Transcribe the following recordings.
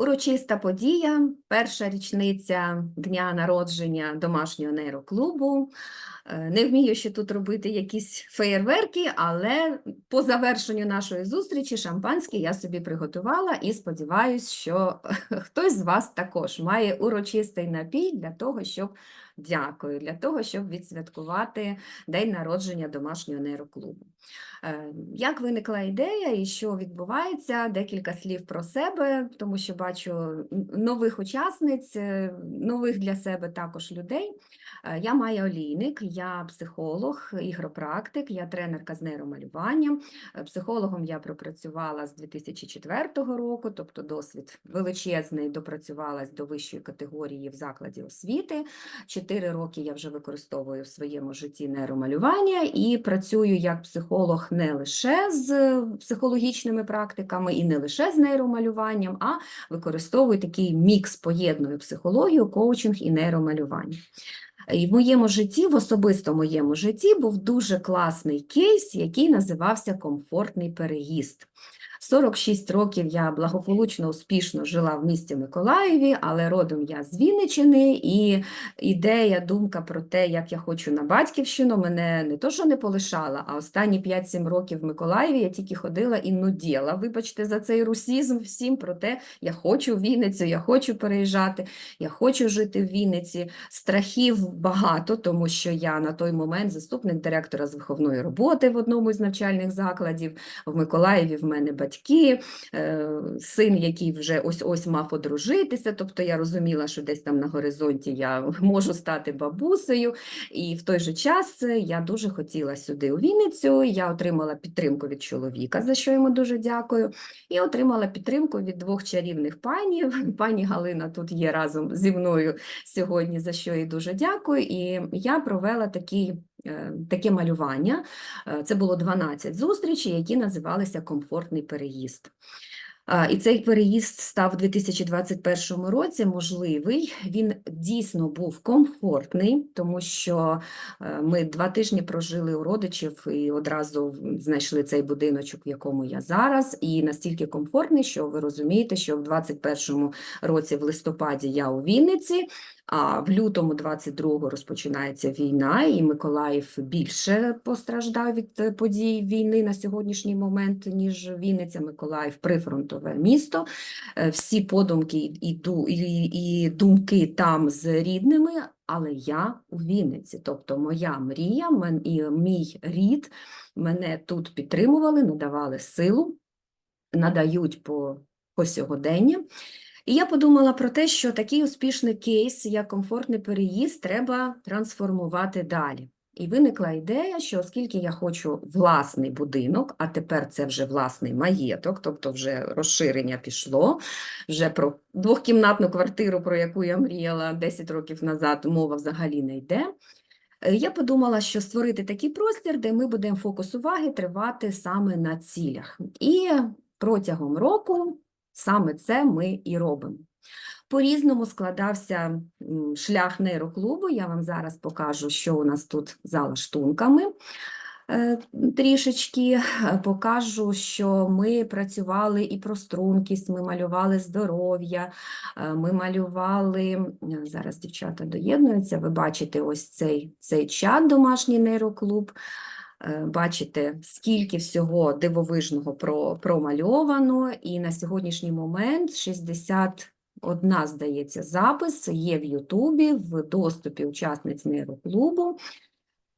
Урочиста подія, перша річниця дня народження домашнього нейроклубу. Е, Не вмію ще тут робити якісь феєрверки, але по завершенню нашої зустрічі шампанське я собі приготувала і сподіваюся, що хтось з вас також має урочистий напій для того, щоб дякую, для того, щоб відсвяткувати день народження домашнього нейроклубу. Е, Як виникла ідея і що відбувається? Декілька слів про себе, тому що бачу нових учасниць, е, нових для себе також людей. Е, Я Майя Олійник, я психолог, ігропрактик, я тренерка з нейромалювання. Психологом я пропрацювала з 2004 року, тобто досвід величезний, допрацювалась до вищої категорії в закладі освіти. Чотири роки я вже використовую в своєму житті нейромалювання і працюю як психолог не лише з психологічними практиками і не лише з нейромалюванням, а використовую такий мікс, поєдную психологію, коучинг і нейромалювання. І в моєму житті, в особисто моєму житті, був дуже класний кейс, який називався комфортний переїзд. 46 років я благополучно, успішно жила в місті Миколаєві, але родом я з Вінниччини, і ідея, думка про те, як я хочу на батьківщину, мене не то, що не полишала, а останні 5-7 років в Миколаєві я тільки ходила і нуділа. Вибачте за цей русізм всім про те, я хочу в Вінницю, я хочу переїжджати, я хочу жити в Вінниці. Страхів багато, тому що я на той момент заступник директора з виховної роботи в одному із навчальних закладів. В Миколаєві в мене батьки, е, син, який вже ось-ось мав одружитися, тобто я розуміла, що десь там на горизонті я можу стати бабусею. І в той же час е, я дуже хотіла сюди у Вінницю. Я отримала підтримку від чоловіка, за що йому дуже дякую. І отримала підтримку від двох чарівних панів. Пані Галина тут є разом зі мною сьогодні, за що їй дуже дякую. І я провела такий. Е, Таке малювання. Е, Це було 12 зустрічей, які називалися Комфортний переїзд. І цей переїзд став у 2021 році можливий. Він дійсно був комфортний, тому що е, ми два тижні прожили у родичів і одразу знайшли цей будиночок, в якому я зараз. І настільки комфортний, що ви розумієте, що в 2021 році, в листопаді, я у Вінниці. А в лютому 22-го розпочинається війна, і Миколаїв більше постраждав від е, подій війни на сьогоднішній момент, ніж Вінниця. Миколаїв прифронтове місто. Е, Всі подумки і, і, і, думки там з рідними, але я у Вінниці. Тобто моя мрія мен, і мій рід мене тут підтримували, надавали силу, надають по, по сьогодення. І я подумала про те, що такий успішний кейс, як комфортний переїзд, треба трансформувати далі. І виникла ідея, що оскільки я хочу власний будинок, а тепер це вже власний маєток, тобто вже розширення пішло, вже про двохкімнатну квартиру, про яку я мріяла 10 років назад, мова взагалі не йде. Е, Я подумала, що створити такий простір, де ми будемо фокус уваги тривати саме на цілях. І протягом року саме це ми і робимо. По-різному складався шлях нейроклубу. Я вам зараз покажу, що у нас тут за лаштунками. Е, Трішечки покажу, що ми працювали і про стрункість, ми малювали здоров'я, е, ми малювали, е, зараз дівчата доєднуються, ви бачите ось цей, цей чат домашній нейроклуб. Е, Бачите, скільки всього дивовижного промальовано, і на сьогоднішній момент 61, здається, запис є в Ютубі, в доступі учасниць нейроклубу.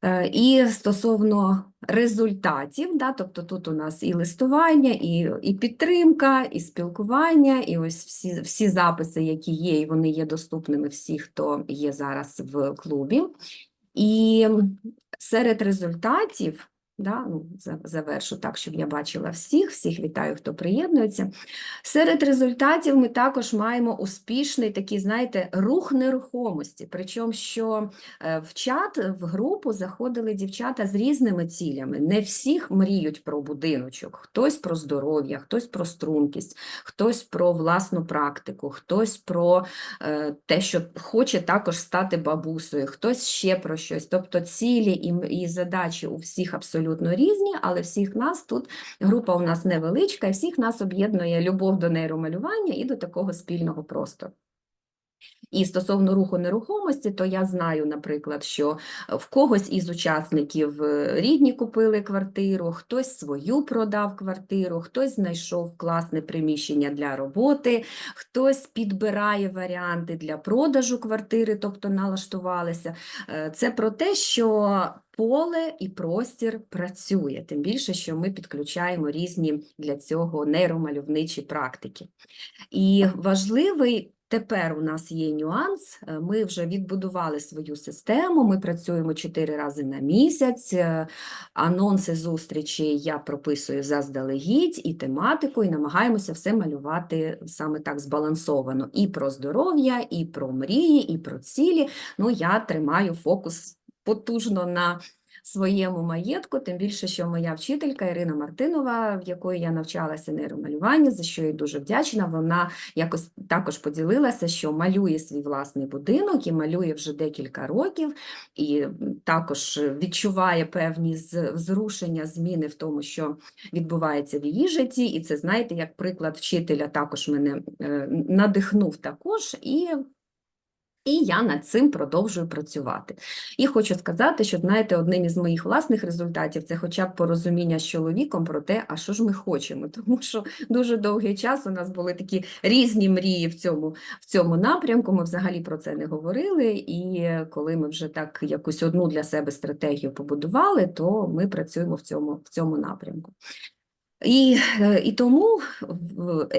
Е, І стосовно результатів, да, тобто тут у нас і листування, і, і підтримка, і спілкування, і ось всі, всі записи, які є, і вони є доступними всі, хто є зараз в клубі. І серед результатів, да, ну, завершу так, щоб я бачила всіх, всіх вітаю, хто приєднується. Серед результатів ми також маємо успішний такий, знаєте, рух нерухомості. Причому, що е, в чат, в групу заходили дівчата з різними цілями. Не всіх мріють про будиночок, хтось про здоров'я, хтось про стрункість, хтось про власну практику, хтось про е, те, що хоче також стати бабусею, хтось ще про щось. Тобто цілі і, і задачі у всіх абсолютно абсолютно різні, але всіх нас тут група у нас невеличка, і всіх нас об'єднує любов до нейромалювання і до такого спільного простору. І стосовно руху нерухомості, то я знаю, наприклад, що в когось із учасників е, рідні купили квартиру, хтось свою продав квартиру, хтось знайшов класне приміщення для роботи, хтось підбирає варіанти для продажу квартири, тобто налаштувалися. Е, Це про те, що поле і простір працює, тим більше, що ми підключаємо різні для цього нейромальовничі практики. І важливий тепер у нас є нюанс. е, Ми вже відбудували свою систему. Ми працюємо 4 рази на місяць. е, Анонси зустрічі я прописую заздалегідь і тематику, і намагаємося все малювати саме так збалансовано. І про здоров'я, і про мрії, і про цілі. Ну, я тримаю фокус потужно на своєму маєтку, тим більше, що моя вчителька Ірина Мартинова, в якої я навчалася нейромалюванню, за що їй дуже вдячна, вона якось також поділилася, що малює свій власний будинок і малює вже декілька років, і також відчуває певні зрушення, зміни в тому, що відбувається в її житті. І це, знаєте, як приклад вчителя також мене е, надихнув також. І і я над цим продовжую працювати. І хочу сказати, що знаєте, одним із моїх власних результатів це хоча б порозуміння з чоловіком про те, а що ж ми хочемо. Тому що дуже довгий час у нас були такі різні мрії в цьому, в цьому напрямку. Ми взагалі про це не говорили. І коли ми вже так якусь одну для себе стратегію побудували, то ми працюємо в цьому, в цьому напрямку. І, е, і тому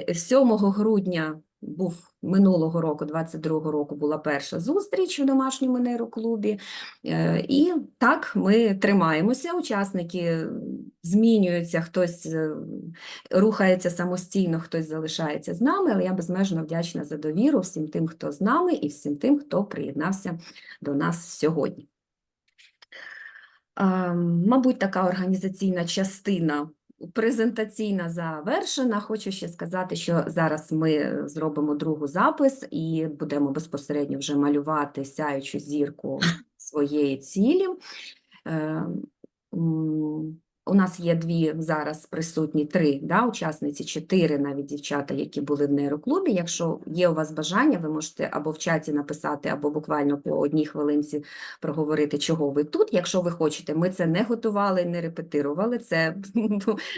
е, 7 грудня був минулого року, 22-го року, була перша зустріч у домашньому нейроклубі. Е, І так ми тримаємося, учасники змінюються, хтось е, рухається самостійно, хтось залишається з нами, але я безмежно вдячна за довіру всім тим, хто з нами, і всім тим, хто приєднався до нас сьогодні. Мабуть, така організаційна частина презентаційна завершена. Хочу ще сказати, що зараз ми зробимо другу запис і будемо безпосередньо вже малювати сяючу зірку своєї цілі. У нас є дві зараз присутні три да, учасниці, чотири навіть дівчата, які були в нейроклубі. Якщо є у вас бажання, ви можете або в чаті написати, або буквально по одній хвилинці проговорити, чого ви тут. Якщо ви хочете, ми це не готували, не репетирували. Це,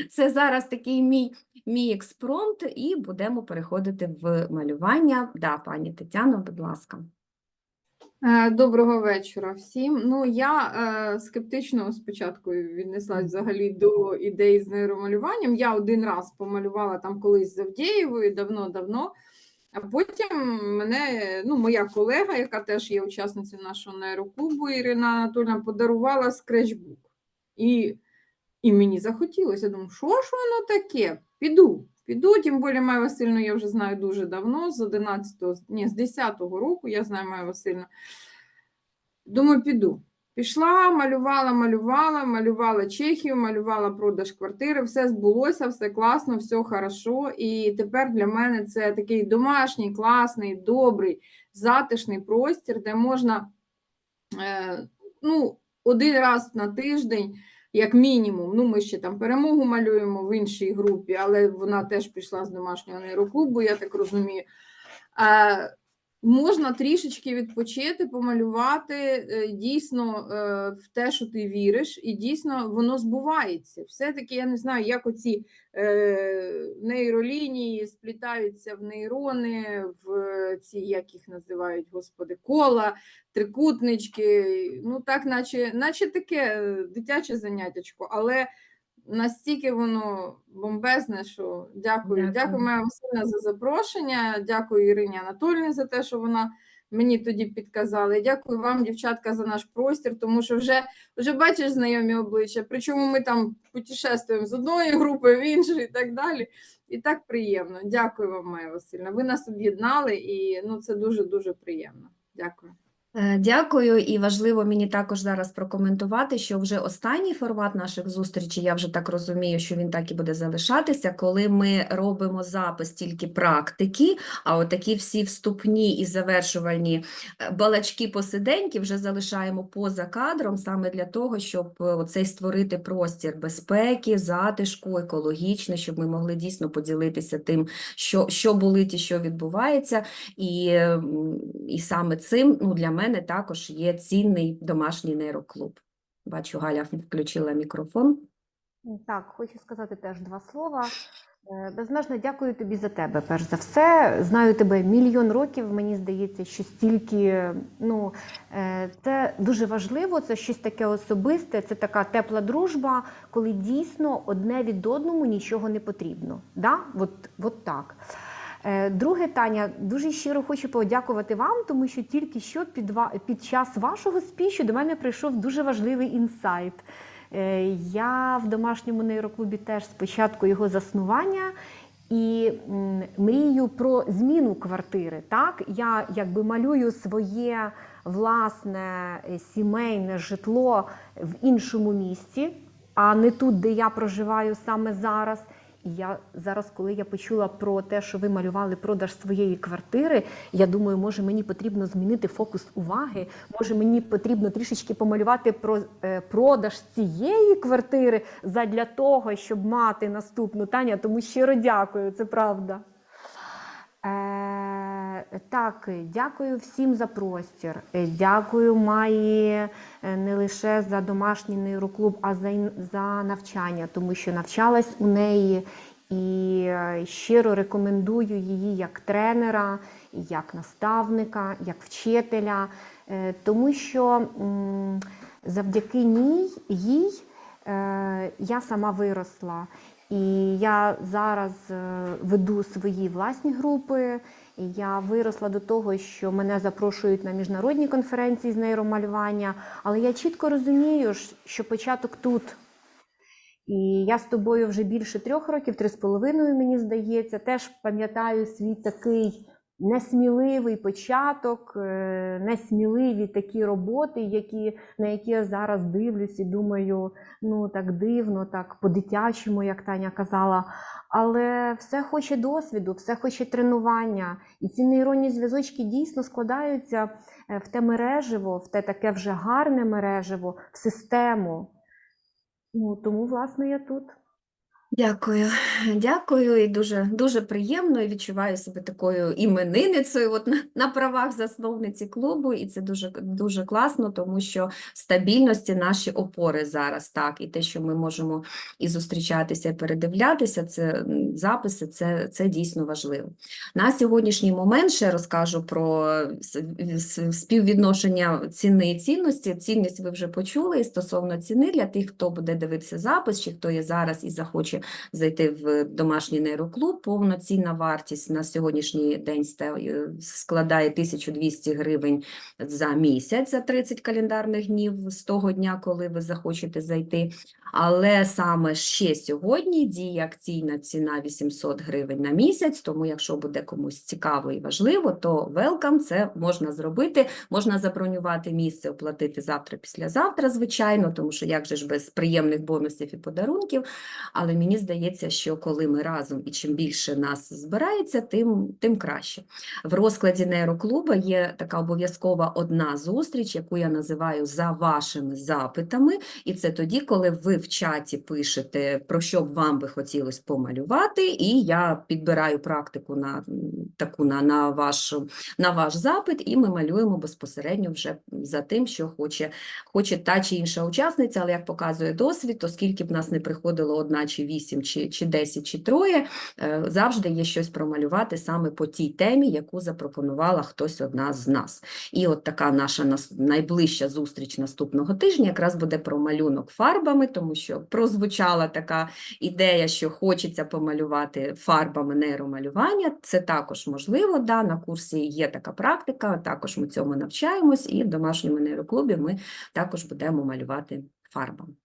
це зараз такий мій, мій експромт, і будемо переходити в малювання. Да, пані Тетяно, будь ласка. Е, Доброго вечора всім. Ну, я е, скептично спочатку віднеслась взагалі до ідеї з нейромалюванням. Я один раз помалювала там колись з Авдієвою давно-давно, а потім мене, ну, моя колега, яка теж є учасницею нашого нейроклубу, Ірина Анатольовна, подарувала скретчбук. І, і мені захотілося. Я думаю, що ж воно таке? Піду. Піду, тим більше Майю Васильівну я вже знаю дуже давно, з 11-го, ні, з 10-го року я знаю Майю Васильівну. Думаю, піду. Пішла, малювала, малювала, малювала Чехію, малювала продаж квартири, все збулося, все класно, все хорошо. І тепер для мене це такий домашній, класний, добрий, затишний простір, де можна е, ну, один раз на тиждень, як мінімум. Ну, ми ще там перемогу малюємо в іншій групі, але вона теж пішла з домашнього нейроклубу, я так розумію. Можна трішечки відпочити, помалювати е, дійсно е, в те, що ти віриш, і дійсно воно збувається. Все-таки я не знаю, як оці е, нейролінії сплітаються в нейрони, в ці, як їх називають, господи, кола, трикутнички. Ну, так, наче, наче таке дитяче заняттячко, але настільки воно бомбезне, що дякую. Дякую. Дякую, Майя Васильівна, за запрошення. Дякую Ірині Анатольовні за те, що вона мені тоді підказала. І дякую вам, дівчатка, за наш простір, тому що вже, вже бачиш знайомі обличчя. Причому ми там путешествуємо з одної групи в іншу і так далі. І так приємно. Дякую вам, Майя Васильівна. Ви нас об'єднали, і ну, це дуже-дуже приємно. Дякую. Е, Дякую, і важливо мені також зараз прокоментувати, що вже останній формат наших зустрічей, я вже так розумію, що він так і буде залишатися, коли ми робимо запис тільки практики, а отакі всі вступні і завершувальні е, балачки посиденьки вже залишаємо поза кадром, саме для того, щоб е, оцей створити простір безпеки, затишку, екологічний, щоб ми могли дійсно поділитися тим, що, що болить і що відбувається. І, і саме цим ну, для мене також є цінний домашній нейроклуб. Бачу, Галя включила мікрофон. Так, хочу сказати теж два слова. Е, Безмежно дякую тобі за тебе, перш за все. Знаю тебе мільйон років. Мені здається, що стільки, ну е, це дуже важливо, це щось таке особисте, це така тепла дружба, коли дійсно одне від одному нічого не потрібно. Да? От, от так. Е, Друге, Таня, дуже щиро хочу подякувати вам, тому що тільки що під, під час вашого спічу до мене прийшов дуже важливий інсайт. Е, Я в домашньому нейроклубі теж з початку його заснування і мрію про зміну квартири. Так, я якби малюю своє власне е, сімейне житло в іншому місці, а не тут, де я проживаю саме зараз. І я зараз, коли я почула про те, що ви малювали продаж своєї квартири, я думаю, може мені потрібно змінити фокус уваги, може мені потрібно трішечки помалювати про е, продаж цієї квартири задля того, щоб мати наступну Таня. Тому щиро дякую, це правда. Так, дякую всім за простір. Дякую Маї е, не лише за домашній нейроклуб, а за, за навчання, тому що навчалась у неї і е, щиро рекомендую її як тренера, як наставника, як вчителя, е, тому що завдяки ній їй я сама виросла. І я зараз е, веду свої власні групи. І Я виросла до того, що мене запрошують на міжнародні конференції з нейромалювання, але я чітко розумію, що початок тут. І я з тобою вже більше трьох років, три з половиною, мені здається, теж пам'ятаю свій такий несміливий початок, е, несміливі такі роботи, які, на які я зараз дивлюсь і думаю, ну так дивно, так по-дитячому, як Таня казала. Але все хоче досвіду, все хоче тренування. І ці нейронні зв'язочки дійсно складаються е, в те мереживо, в те таке вже гарне мереживо, в систему. Ну, тому, власне, я тут. Дякую, дякую, і дуже, дуже приємно, і відчуваю себе такою іменинницею от на, на правах засновниці клубу, і це дуже, дуже класно, тому що стабільності наші опори зараз, так, і те, що ми можемо і зустрічатися, і передивлятися, це записи, це, це дійсно важливо. На сьогоднішній момент ще розкажу про с- співвідношення ціни і цінності. Цінність ви вже почули, і стосовно ціни для тих, хто буде дивитися запис, чи хто є зараз і захоче зайти в домашній нейроклуб. Повноцінна вартість на сьогоднішній день е, складає 1200 гривень за місяць, за 30 календарних днів з того дня, коли ви захочете зайти. Але саме ще сьогодні діє акційна ціна 800 гривень на місяць, тому якщо буде комусь цікаво і важливо, то welcome, це можна зробити. Можна забронювати місце, оплатити завтра, післязавтра, звичайно, тому що як же ж без приємних бонусів і подарунків. Але мені здається, що коли ми разом і чим більше нас збирається, тим, тим краще. В розкладі нейроклуба є така обов'язкова одна зустріч, яку я називаю за вашими запитами. І це тоді, коли ви в чаті пишете, про що б вам би хотілося помалювати, і я підбираю практику на таку на, на, ваш, на ваш запит, і ми малюємо безпосередньо вже за тим, що хоче, хоче та чи інша учасниця, але як показує досвід, то скільки б нас не приходило одна чи вісім, чи, чи десять, чи троє, е, завжди є щось промалювати саме по тій темі, яку запропонувала хтось одна з нас. І от така наша найближча зустріч наступного тижня якраз буде про малюнок фарбами, тому що прозвучала така ідея, що хочеться помалювати фарбами нейромалювання. Це також можливо, да, на курсі є така практика, також ми цьому навчаємось, і в домашньому нейроклубі ми також будемо малювати фарбами.